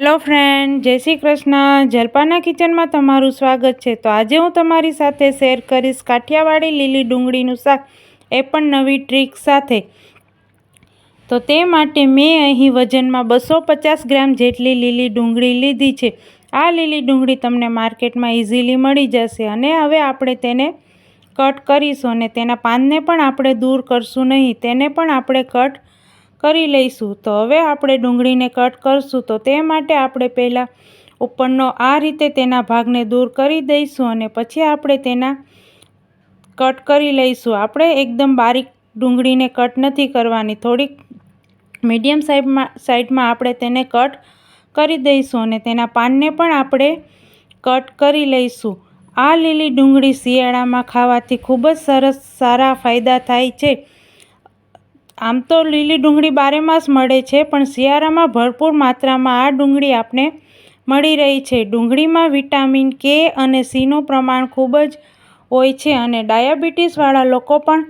Hello friend, જય શ્રી કૃષ્ણ. જલપાના કિચનમાં તમારું સ્વાગત છે. તો આજે હું તમારી સાથે શેર કરીશ કાઠિયાવાડી લીલી ડુંગળીનું શાક. એ પણ નવી ટ્રીક સાથે. તો તે માટે મેં અહીં વજનમાં બસો પચાસ ગ્રામ જેટલી લીલી ડુંગળી લીધી છે. આ લીલી ડુંગળી તમને માર્કેટમાં ઇઝીલી મળી જશે અને હવે આપણે તેને કટ કરીશું અને તેના પાનને પણ આપણે દૂર કરશું નહીં. તેને પણ આપણે કટ કરી લઈશું. તો હવે આપણે ડુંગળીને કટ કરશું. તો તે માટે આપણે પહેલાં ઉપરનો આ રીતે તેના ભાગને દૂર કરી દઈશું અને પછી આપણે તેના કટ કરી લઈશું. આપણે એકદમ બારીક ડુંગળીને કટ નથી કરવાની. થોડીક મીડિયમ સાઈડમાં સાઈડમાં આપણે તેને કટ કરી દઈશું અને તેના પાનને પણ આપણે કટ કરી લઈશું. આ લીલી ડુંગળી શિયાળામાં ખાવાથી ખૂબ જ સરસ, સારા ફાયદા થાય છે. આમ તો લીલી ડુંગળી બારે માસ મળે છે, પણ શિયાળામાં ભરપૂર માત્રામાં આ ડુંગળી આપણે મળી રહી છે. ડુંગળીમાં વિટામિન કે અને સીનું પ્રમાણ ખૂબ જ હોય છે અને ડાયાબિટીસવાળા લોકો પણ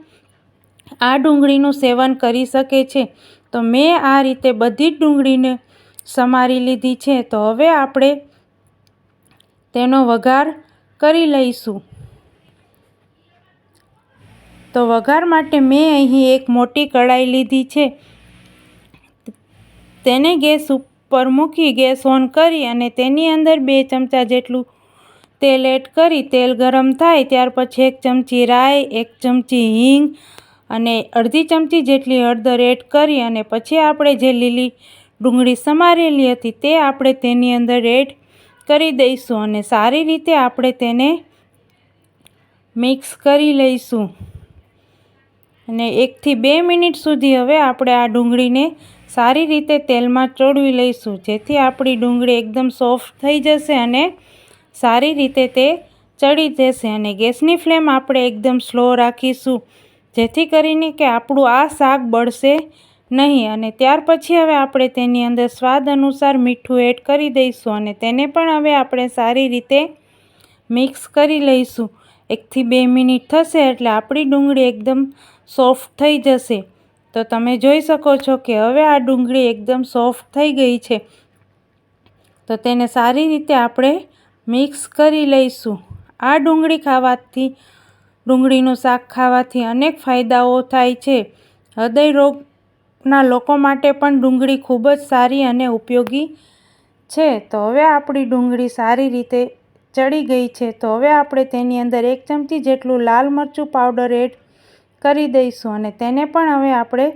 આ ડુંગળીનું સેવન કરી શકે છે. તો મેં આ રીતે બધી જ ડુંગળીને સમારી લીધી છે. તો હવે આપણે તેનો વઘાર કરી લઈશું. તો વઘાર માટે મેં અહીં એક મોટી કઢાઈ લીધી છે. તેને ગેસ ઉપર મૂકી ગેસ ઓન કરી અને તેની અંદર બે ચમચા જેટલું તેલ એડ કરી તેલ ગરમ થાય ત્યાર પછી એક ચમચી રાઈ, એક ચમચી હિંગ અને અડધી ચમચી જેટલી હળદર એડ કરી અને પછી આપણે જે લીલી ડુંગળી સમારેલી હતી તે આપણે તેની અંદર એડ કરી દઈશું અને સારી રીતે આપણે તેને મિક્સ કરી લઈશું. અને એકથી બે મિનિટ સુધી હવે આપણે આ ડુંગળીને સારી રીતે તેલમાં ચોળવી લઈશું, જેથી આપણી ડુંગળી એકદમ સોફ્ટ થઈ જશે અને સારી રીતે તે ચડી જશે અને ગેસની ફ્લેમ આપણે એકદમ સ્લો રાખીશું, જેથી કરીને કે આપણું આ શાક બળશે નહીં. અને ત્યાર પછી હવે આપણે તેની અંદર સ્વાદ અનુસાર મીઠું એડ કરી દઈશું અને તેને પણ હવે આપણે સારી રીતે મિક્સ કરી લઈશું. એકથી બે મિનિટ થશે એટલે આપણી ડુંગળી એકદમ સોફ્ટ થઈ જશે. તો તમે જોઈ શકો છો કે હવે આ ડુંગળી એકદમ સોફ્ટ થઈ ગઈ છે. તો તેને સારી રીતે આપણે મિક્સ કરી લઈશું. આ ડુંગળી ખાવાથી, ડુંગળીનું શાક ખાવાથી અનેક ફાયદાઓ થાય છે. હૃદય રોગના લોકો માટે પણ ડુંગળી ખૂબ જ સારી અને ઉપયોગી છે. તો હવે આપણી ડુંગળી સારી રીતે ચડી ગઈ છે. તો હવે આપણે તેની અંદર એક ચમચી જેટલું લાલ મરચું પાવડર એડ કરી દઈશું અને તેને પણ હવે આપણે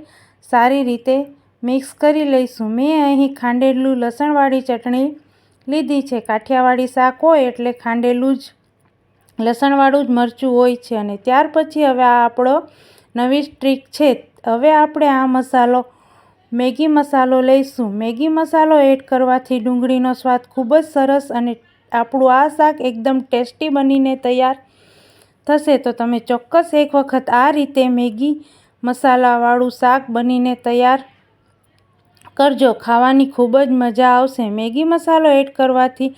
સારી રીતે મિક્સ કરી લઈશું. મેં અહીં ખાંડેલું લસણવાળી ચટણી લીધી છે. કાઠિયાવાડી શાક હોય એટલે ખાંડેલું જ, લસણવાળું જ મરચું હોય છે અને ત્યાર પછી હવે આ આપણો નવી ટ્રીક છે. હવે આપણે આ મસાલો, મેગી મસાલો લઈશું. મેગી મસાલો એડ કરવાથી ડુંગળીનો સ્વાદ ખૂબ જ સરસ અને આપણું આ શાક એકદમ ટેસ્ટી બનીને તૈયાર થશે તો તમે ચોક્કસ એક વખત આ રીતે મેગી મસાલાવાળું શાક બનીને તૈયાર કરજો. ખાવાની ખૂબ જ મજા આવશે. મેગી મસાલો એડ કરવાથી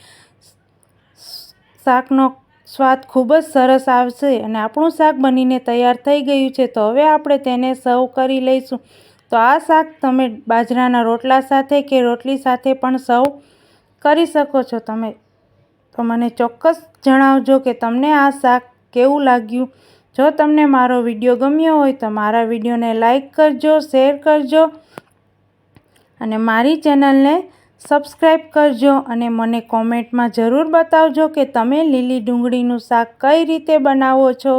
શાકનો સ્વાદ ખૂબ જ સરસ આવશે અને આપણું શાક બનીને તૈયાર થઈ ગયું છે. તો હવે આપણે તેને સર્વ કરી લઈશું. તો આ શાક તમે બાજરાના રોટલા સાથે કે રોટલી સાથે પણ સર્વ કરી શકો છો. તમે તો મને ચોક્કસ જણાવજો કે તમને આ શાક કેવું લાગ્યું? જો તમને મારો વીડિયો ગમ્યો હોય તો મારા વિડીયોને લાઈક કરજો, શેર કરજો અને મારી ચેનલને સબસ્ક્રાઈબ કરજો અને મને કોમેન્ટમાં જરૂર બતાવજો કે તમે લીલી ડુંગળીનું શાક કઈ રીતે બનાવો છો.